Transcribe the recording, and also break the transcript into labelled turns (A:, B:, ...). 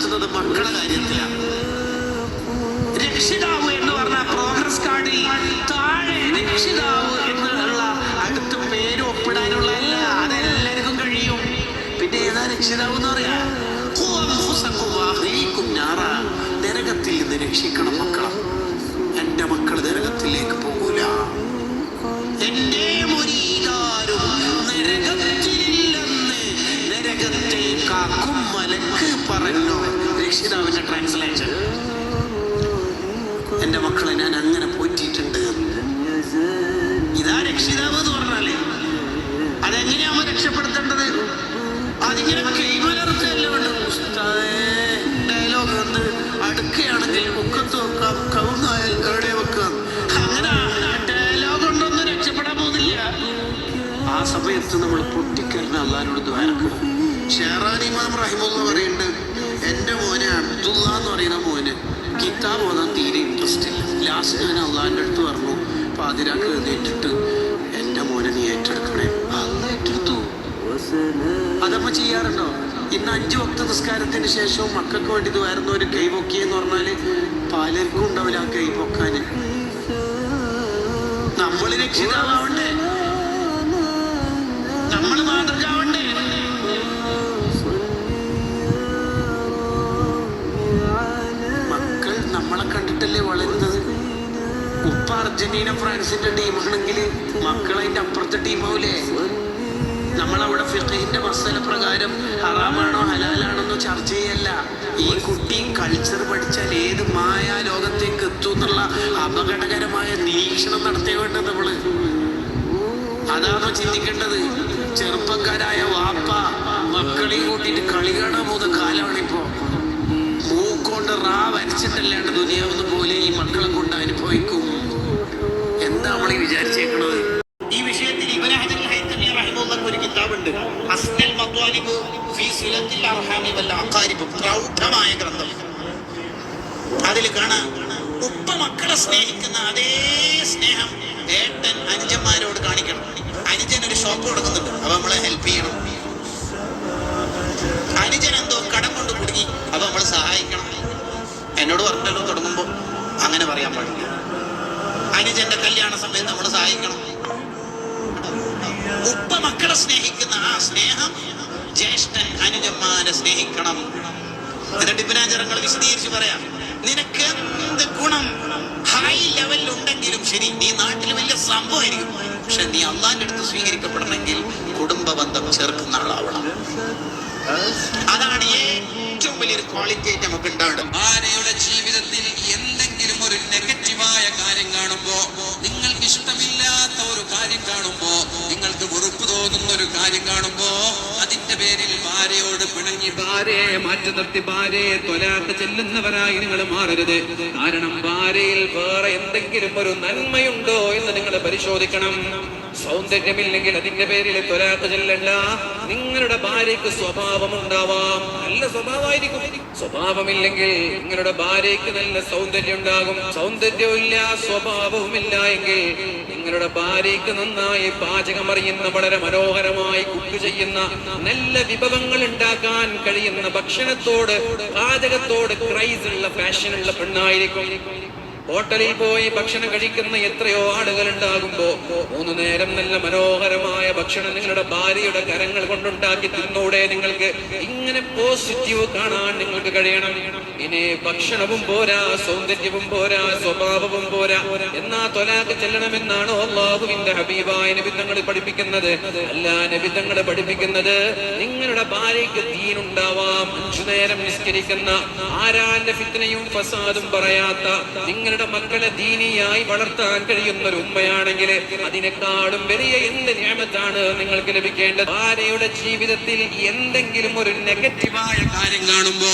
A: രക്ഷപ്പെടുത്തുന്നത് മക്കളുടെ കാര്യത്തിലാണ്. രക്ഷിതാവ് എന്ന് പറഞ്ഞ പ്രോഗ്രസ് കാർഡിൽ താഴെ രക്ഷിതാവ് എന്നുള്ള അടുത്ത് പേര് ഒപ്പിടാനുള്ള അല്ല അതെല്ലാവർക്കും കഴിയും. പിന്നെ ഏതാ രക്ഷിതാവ് എന്ന് പറയാ. നരകത്തിൽ നിന്ന് രക്ഷിക്കണം മക്കളെ. എന്റെ മക്കൾ നരകത്തിലേക്ക് പോകൂല. എന്റെ മുരീദാരും നരകത്തിലില്ലെന്ന് നരകത്തെ കാക്കും മലക്ക് പറഞ്ഞു? രക്ഷിതാവിന്റെ ട്രാൻസ്ലേഷൻ എന്റെ മക്കളെ ഞാൻ അങ്ങനെ പോറ്റിയിട്ടുണ്ട്. ഇതാ രക്ഷിതാവ് എന്ന് പറഞ്ഞാലേ. അതെങ്ങനെയാവുമ്പോ രക്ഷപ്പെടുത്തേണ്ടത്? അതിങ്ങനെ കൈമലർത്തല്ല ഡയലോഗ് വന്ന് അടുക്കുകയാണെങ്കിൽ മുക്കത്ത് വെക്കാം കവുങ്ങായാൽ എവിടെ വെക്കാം. അങ്ങനെ ഡയലോഗ് ഉണ്ടൊന്നും രക്ഷപ്പെടാൻ പോകുന്നില്ല. ആ സമയത്ത് നമ്മൾ പൊട്ടിക്കരുന്ന് അള്ളാനോട് ദ്വാരക്കണം. ഷെഹറാൻ ഇമാം റഹിമുള്ള പറയുന്നുണ്ട് എന്ന് പറയുന്ന മോന് കിതാബ് ഓതാൻ തീരെ ഇൻട്രസ്റ്റ് ഇല്ല. ലാസ്റ്റ് ഞാൻ അള്ളാഹിന്റെ അടുത്ത് പറഞ്ഞു പാതിരാക്ക് എഴുന്നേറ്റിട്ട് എന്റെ മോനെ നീ ഏറ്റെടുക്കണേ. അന്ന് ഏറ്റെടുത്തു. അതമ്മ ചെയ്യാറുണ്ടോ? ഇന്ന് അഞ്ചു വക്ത നിസ്കാരത്തിന് ശേഷവും മക്കൾക്ക് വേണ്ടി ഇത് വരുന്ന ഒരു കൈ പൊക്കിയെന്ന് പറഞ്ഞാൽ പാലർക്കും ഉണ്ടാവില്ല ആ കൈ പൊക്കാന് നമ്മൾ രക്ഷിതാവണ്ടേ കണ്ടിട്ടല്ലേ വളരുന്നത്? ഉപ്പ അർജന്റീന ഫ്രാൻസിന്റെ ടീമാണെങ്കിൽ മക്കൾ അതിന്റെ അപ്പുറത്തെ ടീമാവൂലേ? നമ്മളവിടെ ഫിഖിന്റെ മസല പ്രകാരം ഹറാമാണോ ഹലാലാണോ ചർച്ച ചെയ്യല്ല. ഈ കുട്ടി കൾച്ചർ പഠിച്ചാൽ ഏത് മായാ ലോകത്തേക്ക് എത്തും എന്നുള്ള അപകടകരമായ നിരീക്ഷണം നടത്തിയ വേണ്ടത് നമ്മൾ. അതാണോ ചിന്തിക്കേണ്ടത്? ചെറുപ്പക്കാരായ വാപ്പ മക്കളെയും കൂട്ടിയിട്ട് കളി കാണാൻ പോകുന്ന കാലമാണിപ്പോ. മൂക്കൊണ്ട് റാ വരച്ചിട്ടല്ലാണ്ട് ദുനിയാവുന്ന ഒരു അസ്മിൽ മത്വാലിബ് ഫീ സിലത്തിൽ അർഹാമി വല്ല അക്കാരിബ് പ്രൗഢമായ ഗ്രന്ഥം. അതിൽ കാണാം ഉപ്പ മക്കളെ സ്നേഹിക്കുന്ന അതേ സ്നേഹം ഏട്ടൻ അനുജന്മാരോട് കാണിക്കണം. അനുജൻ ഒരു ഷോപ്പ് കൊടുക്കുന്നുണ്ട്. അപ്പൊ നമ്മളെ ഹെൽപ്പ് ചെയ്യണം. അനുജൻ എന്തോ കടം കൊണ്ട് കുടുങ്ങി. അപ്പൊ നമ്മളെ സഹായിക്കണം. എന്നോട് പറഞ്ഞല്ലോ തുടങ്ങുമ്പോ. അങ്ങനെ പറയാൻ പാടില്ല. അനുജന്റെ കല്യാണ സമയത്ത് നമ്മൾ സഹായിക്കണം. ഉപ്പ മക്കളെ സ്നേഹിക്കുന്ന ആ സ്നേഹം ജ്യേഷ്ഠൻ അനുജന്മാരെ സ്നേഹിക്കണം. എന്നിട്ട് ഇബിനാചരങ്ങൾ വിശദീകരിച്ച് പറയാം. നിനക്ക് എന്ത് ഗുണം? ഹൈ ലെവലിൽ ഉണ്ടെങ്കിലും ശരി നീ നാട്ടിൽ വലിയ സംഭവമായിരിക്കും. പക്ഷെ നീ അള്ളാന്റെ അടുത്ത് സ്വീകരിക്കപ്പെടണമെങ്കിൽ കുടുംബ ബന്ധം ചേർക്കുന്ന ആളാവണം. അതാണ് ഏറ്റവും വലിയൊരു ക്വാളിറ്റി നമുക്ക് ഉണ്ടാവണം
B: ആരെയുടെ ജീവിതത്തിൽ എന്തെങ്കിലും ഒരു നെഗറ്റീവായ കാര്യം കാണുമ്പോ നിങ്ങൾക്ക് ഇഷ്ടമില്ലാത്ത ഒരു കാര്യം കാണുമ്പോ നിങ്ങൾക്ക് വെറുപ്പ് തോന്നുന്ന ഒരു കാര്യം കാണുമ്പോ അതിന്റെ പേരിൽ ഭാര്യയോട് പിണങ്ങി ഭാര്യയെ മാറ്റി നിർത്തി ഭാര്യയെ തൊലാത്ത ചെല്ലുന്നവരായി നിങ്ങൾ മാറരുത്. കാരണം ഭാര്യയിൽ വേറെ എന്തെങ്കിലും ഒരു നന്മയുണ്ടോ എന്ന് നിങ്ങൾ പരിശോധിക്കണം. സൗന്ദര്യമില്ലെങ്കിൽ അതിന്റെ പേരിൽ തൊലാത്ത് ചെല്ലണ്ട. നിങ്ങളുടെ ഭാര്യയ്ക്ക് സ്വഭാവം ഉണ്ടാവാം. നല്ല സ്വഭാവമായിരിക്കും. സ്വഭാവമില്ലെങ്കിൽ നിങ്ങളുടെ ഭാര്യയ്ക്ക് നല്ല സൗന്ദര്യം ഉണ്ടാകും. സൗന്ദര്യമില്ല സ്വഭാവവുമില്ല എങ്കിൽ നിങ്ങളുടെ ഭാര്യയ്ക്ക് നന്നായി പാചകം അറിയുന്ന വളരെ മനോഹരമായി കുക്ക് ചെയ്യുന്ന നല്ല വിഭവങ്ങൾ ഉണ്ടാക്കാൻ കഴിയുന്ന ഭക്ഷണത്തോട് പാചകത്തോട് ക്രൈസ് ഉള്ള ഫാഷനുള്ള പെണ്ണായിരിക്കും. ഹോട്ടലിൽ പോയി ഭക്ഷണം കഴിക്കുന്ന എത്രയോ ആളുകൾ ഉണ്ടാകുമ്പോ മൂന്ന് നേരം നല്ല മനോഹരമായ ഭക്ഷണം നിങ്ങളുടെ ഭാര്യയുടെ കരങ്ങൾ കൊണ്ടുണ്ടാക്കി തിന്നൂടെ നിങ്ങൾക്ക്. ഇങ്ങനെ പോസിറ്റീവ് കാണാൻ നിങ്ങൾക്ക് കഴിയണം. ഇനി ഭക്ഷണവും പോരാ സൗന്ദര്യവും പോരാ സ്വഭാവവും പോരാ. എന്നാ തൊലാക്ക് ചെല്ലണമെന്നാണോ അള്ളാഹുവിന്റെ ഹബീബായ നബിത്തങ്ങൾ പഠിപ്പിക്കുന്നത്? അല്ല നബിത്തങ്ങൾ പഠിപ്പിക്കുന്നത് നിങ്ങളുടെ ഭാര്യയ്ക്ക് ദീനുണ്ടാവാം അഞ്ചു നേരം നിസ്കരിക്കുന്ന ആരാന്റെ ഫിത്തനയും ഫസാദും പറയാത്ത നിങ്ങളുടെ മക്കളെ ദീനിയായി വളർത്താൻ കഴിയുന്ന ഒരു ഉമ്മയാണെങ്കിൽ അതിനേക്കാളും വലിയ എന്ത് നിയമത്താണ് നിങ്ങൾക്ക് ലഭിക്കേണ്ടത്? ഭാര്യയുടെ ജീവിതത്തിൽ എന്തെങ്കിലും ഒരു നെഗറ്റീവായ കാര്യം കാണുമ്പോ